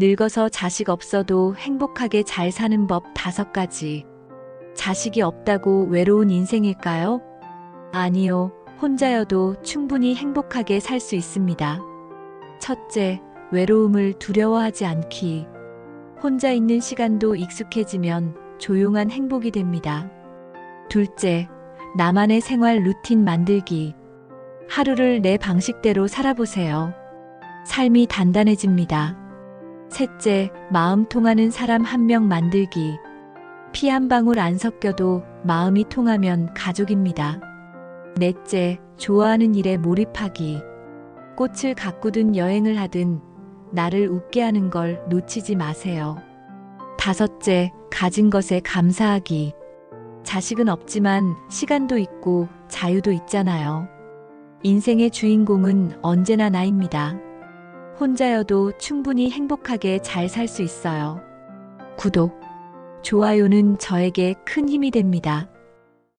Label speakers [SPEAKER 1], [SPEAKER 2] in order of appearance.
[SPEAKER 1] 늙어서 자식 없어도 행복하게 잘 사는 법 다섯 가지. 자식이 없다고 외로운 인생일까요? 아니요. 혼자여도 충분히 행복하게 살 수 있습니다. 첫째, 외로움을 두려워하지 않기. 혼자 있는 시간도 익숙해지면 조용한 행복이 됩니다. 둘째, 나만의 생활 루틴 만들기. 하루를 내 방식대로 살아보세요. 삶이 단단해집니다. 셋째, 마음 통하는 사람 한 명 만들기. 피 한 방울 안 섞여도 마음이 통하면 가족입니다. 넷째, 좋아하는 일에 몰입하기. 꽃을 가꾸든 여행을 하든 나를 웃게 하는 걸 놓치지 마세요. 다섯째, 가진 것에 감사하기. 자식은 없지만 시간도 있고 자유도 있잖아요. 인생의 주인공은 언제나 나입니다. 혼자여도 충분히 행복하게 잘 살 수 있어요. 구독, 좋아요는 저에게 큰 힘이 됩니다.